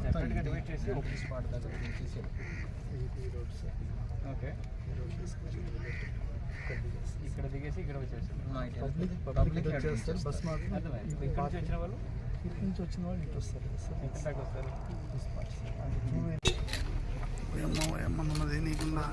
సెపరేట్గా డివైడ్ చేసి ఒక స్పాట్ దగ్గర తీసేయాలి ఓకే ఇక్కడ దిగేసి ఇక్కడ వచ్చేసి పబ్లిక్ వచ్చేస్తారు బస్ మాత్రం అర్థమైంది ఇక్కడ నుంచి వచ్చిన వాళ్ళు ఇటు నుంచి వచ్చిన వాళ్ళు ఇటు వస్తారు కదా సార్ ఇక్కడ దాకా వస్తారు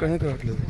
కానీ రావట్లేదు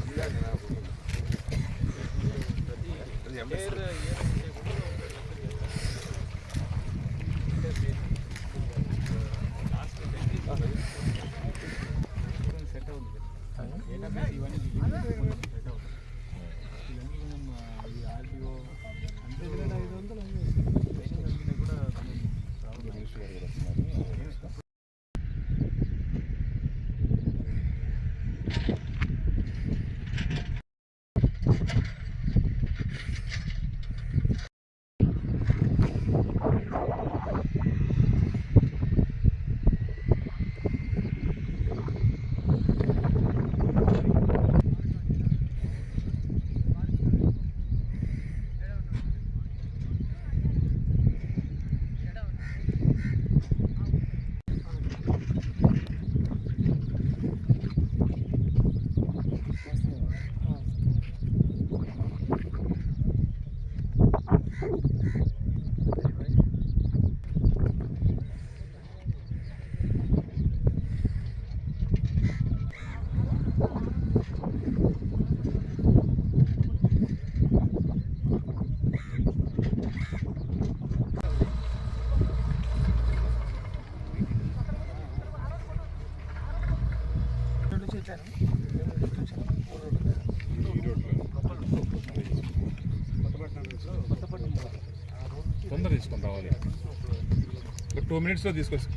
Two మినిట్స్లో తీసుకొస్తాం.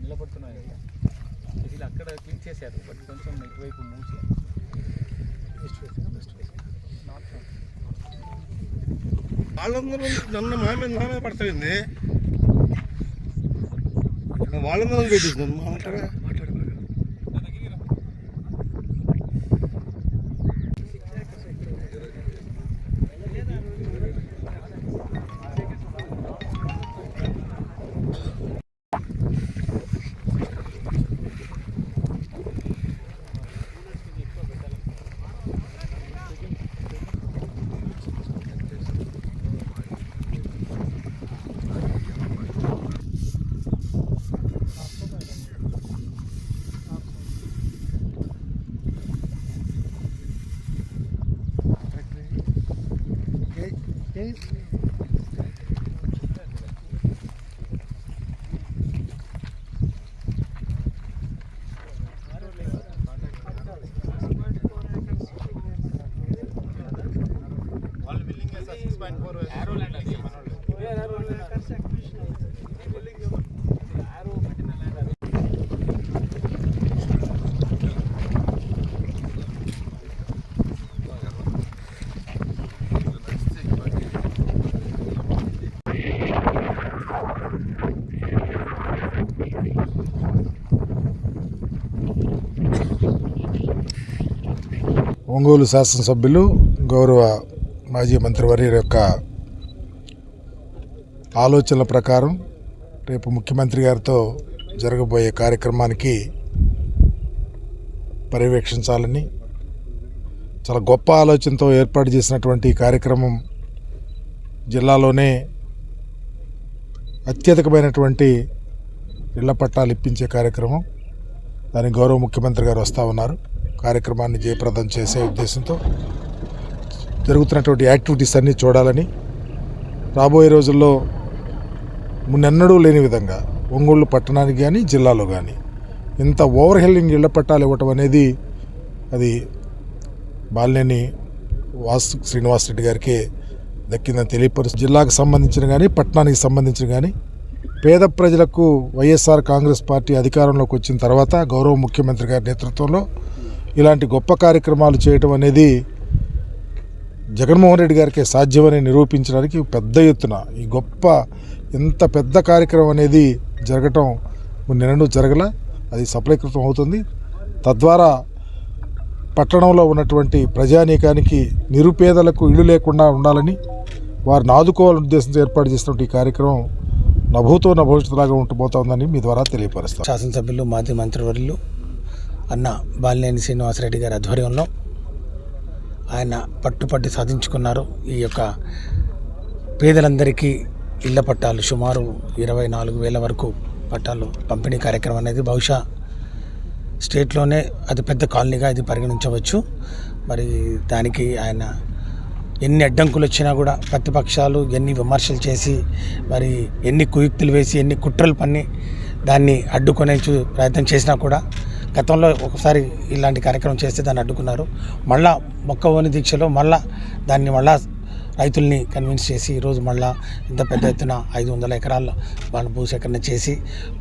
నిలబడుతున్నాయి అక్కడ క్లిక్ చేశారు బట్ కొంచెం ఇటువైపు మూవ్ చేయాలి వాళ్ళందరూ నన్ను మా మీద నా మీద పడతాయింది వాళ్ళందరూ పాయింట్ ఫోర్ ఒంగోలు శాసనసభ్యులు గౌరవ మాజీ మంత్రివర్యుల యొక్క ఆలోచనల ప్రకారం రేపు ముఖ్యమంత్రి గారితో జరగబోయే కార్యక్రమానికి పర్యవేక్షించాలని చాలా గొప్ప ఆలోచనతో ఏర్పాటు చేసినటువంటి కార్యక్రమం జిల్లాలోనే అత్యధికమైనటువంటి ఇళ్ళ పట్టాలు ఇప్పించే కార్యక్రమం. దానికి గౌరవ ముఖ్యమంత్రి గారు వస్తూ ఉన్నారు. కార్యక్రమాన్ని జయప్రదం చేసే ఉద్దేశంతో జరుగుతున్నటువంటి యాక్టివిటీస్ అన్నీ చూడాలని రాబోయే రోజుల్లో మున్నెన్నడూ లేని విధంగా ఒంగోళ్ళు పట్టణానికి కానీ జిల్లాలో కానీ ఇంత ఓవర్ హెల్లింగ్ ఇళ్ళ పట్టాలు ఇవ్వటం అనేది అది బాలినేని వాసు శ్రీనివాస్ రెడ్డి గారికి దక్కిందని తెలియపరుస్తూ జిల్లాకు సంబంధించిన కానీ పట్టణానికి సంబంధించిన కానీ పేద ప్రజలకు వైఎస్ఆర్ కాంగ్రెస్ పార్టీ అధికారంలోకి వచ్చిన తర్వాత గౌరవ ముఖ్యమంత్రి గారి నేతృత్వంలో ఇలాంటి గొప్ప కార్యక్రమాలు చేయటం అనేది జగన్మోహన్ రెడ్డి గారికి సాధ్యమని నిరూపించడానికి పెద్ద ఎత్తున ఈ గొప్ప ఇంత పెద్ద కార్యక్రమం అనేది జరగటం నిన్నడు జరగల అది సఫలీకృతం అవుతుంది. తద్వారా పట్టణంలో ఉన్నటువంటి ప్రజానీకానికి నిరుపేదలకు ఇళ్ళు లేకుండా ఉండాలని వారిని ఆదుకోవాలని ఉద్దేశంతో ఏర్పాటు చేసినటువంటి ఈ కార్యక్రమం నభూతో నభవిష్యత్తులాగా ఉంటుపోతుందని మీ ద్వారా తెలియపరుస్తాను శాసనసభ్యులు మాజీ మంత్రివర్యులు అన్న బాలినేని శ్రీనివాసరెడ్డి గారి ఆధ్వర్యంలో ఆయన పట్టుపట్టి సాధించుకున్నారు. ఈ యొక్క పేదలందరికీ ఇళ్ళ పట్టాలు సుమారు ఇరవై నాలుగు వేల వరకు పట్టాలు పంపిణీ కార్యక్రమం అనేది బహుశా స్టేట్లోనే అతిపెద్ద కాలనీగా ఇది పరిగణించవచ్చు. మరి దానికి ఆయన ఎన్ని అడ్డంకులు వచ్చినా కూడా ప్రతిపక్షాలు ఎన్ని విమర్శలు చేసి మరి ఎన్ని కుయుక్తులు వేసి ఎన్ని కుట్రలు పన్ని దాన్ని అడ్డుకునే చూ- ప్రయత్నం చేసినా కూడా గతంలో ఒకసారి ఇలాంటి కార్యక్రమం చేస్తే దాన్ని అడ్డుకున్నారు. మళ్ళా మొక్కవోని దీక్షలో మళ్ళా దాన్ని మళ్ళా రైతుల్ని కన్విన్స్ చేసి ఈరోజు మళ్ళా ఇంత పెద్ద ఎత్తున ఐదు వందల ఎకరాల వాళ్ళ భూసేకరణ చేసి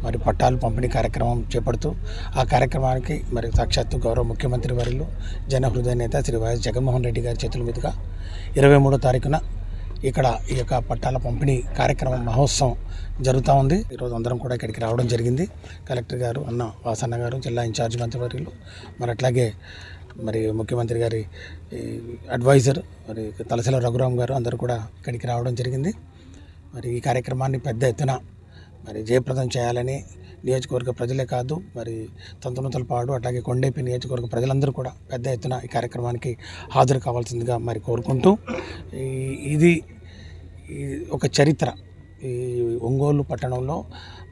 మరి పట్టాలు పంపిణీ కార్యక్రమం చేపడుతూ ఆ కార్యక్రమానికి మరి సాక్షాత్తు గౌరవ ముఖ్యమంత్రి వర్యులు జనహృదయ నేత శ్రీ వైఎస్ జగన్మోహన్ రెడ్డి గారి చేతుల మీదుగా ఇరవై మూడో తారీఖున ఇక్కడ ఈ యొక్క పట్టాల పంపిణీ కార్యక్రమం మహోత్సవం జరుగుతూ ఉంది. ఈరోజు అందరం కూడా ఇక్కడికి రావడం జరిగింది. కలెక్టర్ గారు అన్న వాసన్న గారు జిల్లా ఇన్ఛార్జ్ మంత్రివర్యులు మరి అట్లాగే మరి ముఖ్యమంత్రి గారి ఈ అడ్వైజర్ మరి తలసిల రఘురామ్ గారు అందరూ కూడా ఇక్కడికి రావడం జరిగింది. మరి ఈ కార్యక్రమాన్ని పెద్ద ఎత్తున మరి జయప్రదం చేయాలని నియోజకవర్గ ప్రజలే కాదు మరి పాడు అట్లాగే కొండేపి నియోజకవర్గ ప్రజలందరూ కూడా పెద్ద ఎత్తున ఈ కార్యక్రమానికి హాజరు కావాల్సిందిగా మరి కోరుకుంటూ ఈ- ఇది ఒక చరిత్ర. ఈ ఒంగోలు పట్టణంలో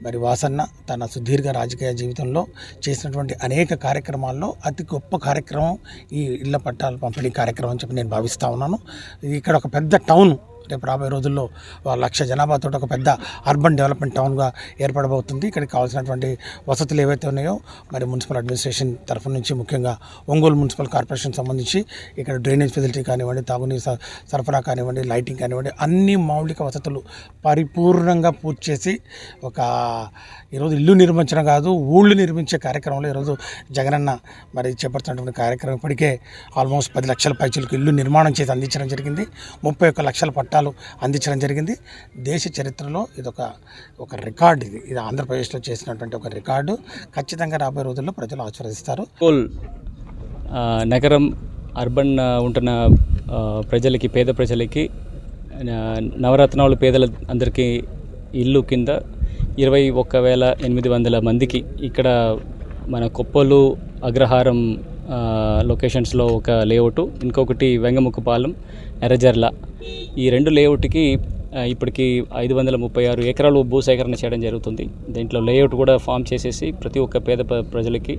మరి వాసన్న తన సుదీర్ఘ రాజకీయ జీవితంలో చేసినటువంటి అనేక కార్యక్రమాల్లో అతి గొప్ప కార్యక్రమం ఈ ఇళ్ళ పట్టాల పంపిణీ కార్యక్రమం అని చెప్పి నేను భావిస్తూ ఉన్నాను. ఇక్కడ ఒక పెద్ద టౌన్. రేపు రాబోయే రోజుల్లో లక్ష జనాభాతో ఒక పెద్ద అర్బన్ డెవలప్మెంట్ టౌన్గా ఏర్పడబోతుంది. ఇక్కడికి కావాల్సినటువంటి వసతులు ఏవైతే ఉన్నాయో మరి మున్సిపల్ అడ్మినిస్ట్రేషన్ తరఫు నుంచి ముఖ్యంగా ఒంగోలు మున్సిపల్ కార్పొరేషన్ సంబంధించి ఇక్కడ డ్రైనేజ్ ఫెసిలిటీ కానివ్వండి తాగునీరు స- సరఫరా కానివ్వండి లైటింగ్ కానివ్వండి అన్ని మౌలిక వసతులు పరిపూర్ణంగా పూర్తి చేసి ఒక ఈరోజు ఇల్లు నిర్మించడం కాదు ఊళ్ళు నిర్మించే కార్యక్రమంలో ఈరోజు జగనన్న మరి చేపడుతున్నటువంటి కార్యక్రమం ఇప్పటికే ఆల్మోస్ట్ పది లక్షల పైచులకు ఇల్లు నిర్మాణం చేసి అందించడం జరిగింది. ముప్పై ఒక్క లక్షల పట్టాలు అందించడం జరిగింది. దేశ చరిత్రలో ఇది ఒక ఒక రికార్డు ఇది. ఇది ఆంధ్రప్రదేశ్లో చేసినటువంటి ఒక రికార్డు. ఖచ్చితంగా రాబోయే రోజుల్లో ప్రజలు ఆశీర్వదిస్తారు. నగరం అర్బన్ ఉంటున్న ప్రజలకి పేద ప్రజలకి నవరత్నాలు పేదల అందరికీ ఇల్లు కింద ఇరవై ఒక్క వేల ఎనిమిది వందల మందికి ఇక్కడ మన కొప్పలు అగ్రహారం లొకేషన్స్లో ఒక లేఅవుట్. ఇంకొకటి వెంగముఖపాలెం ఎర్రజర్ల. ఈ రెండు లేఅవుట్కి ఇప్పటికి ఐదు వందల ముప్పై ఆరు ఎకరాలు భూసేకరణ చేయడం జరుగుతుంది. దీంట్లో లేఅవుట్ కూడా ఫామ్ చేసేసి ప్రతి ఒక్క పేద ప్రజలకి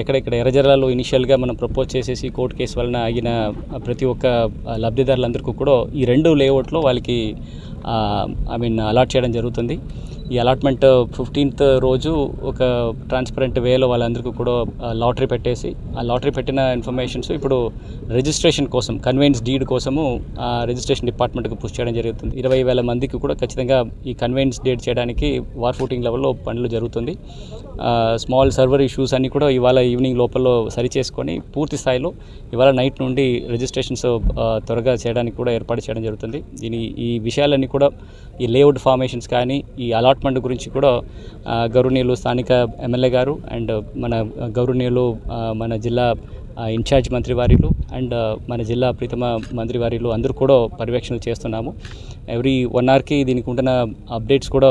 ఎక్కడెక్కడ ఎర్రజర్లలో ఇనిషియల్గా మనం ప్రపోజ్ చేసేసి కోర్టు కేసు వలన ఆగిన ప్రతి ఒక్క లబ్ధిదారులందరికీ కూడా ఈ రెండు లేఅవుట్లో వాళ్ళకి ఐ మీన్ అలాట్ చేయడం జరుగుతుంది. ఈ అలాట్మెంట్ ఫిఫ్టీన్త్ రోజు ఒక ట్రాన్స్పరెంట్ వేలో వాళ్ళందరికీ కూడా లాటరీ పెట్టేసి ఆ లాటరీ పెట్టిన ఇన్ఫర్మేషన్స్ ఇప్పుడు రిజిస్ట్రేషన్ కోసం కన్వెన్స్ డీడ్ కోసము ఆ రిజిస్ట్రేషన్ డిపార్ట్మెంట్కి పుష్ చేయడం జరుగుతుంది. ఇరవై వేల మందికి కూడా ఖచ్చితంగా ఈ కన్వెన్స్ డేట్ చేయడానికి వార్ ఫూటింగ్ లెవెల్లో పనులు జరుగుతుంది. స్మాల్ సర్వర్ ఇష్యూస్ అన్నీ కూడా ఇవాళ ఈవినింగ్ లోపల సరి చేసుకొని పూర్తి స్థాయిలో ఇవాళ నైట్ నుండి రిజిస్ట్రేషన్స్ త్వరగా చేయడానికి కూడా ఏర్పాటు చేయడం జరుగుతుంది. దీని ఈ విషయాలన్నీ కూడా ఈ లేఅవుట్ ఫార్మేషన్స్ కానీ ఈ అలాట్మెంట్ గురించి కూడా గౌరవనీయులు స్థానిక ఎమ్మెల్యే గారు అండ్ మన గౌరవనీయులు మన జిల్లా ఇన్ఛార్జ్ మంత్రి వారిలు అండ్ మన జిల్లా ప్రీతమ మంత్రి వారిలు అందరూ కూడా పర్యవేక్షణలు చేస్తున్నాము. ఎవ్రీ వన్ అవర్కి దీనికి ఉంటున్న అప్డేట్స్ కూడా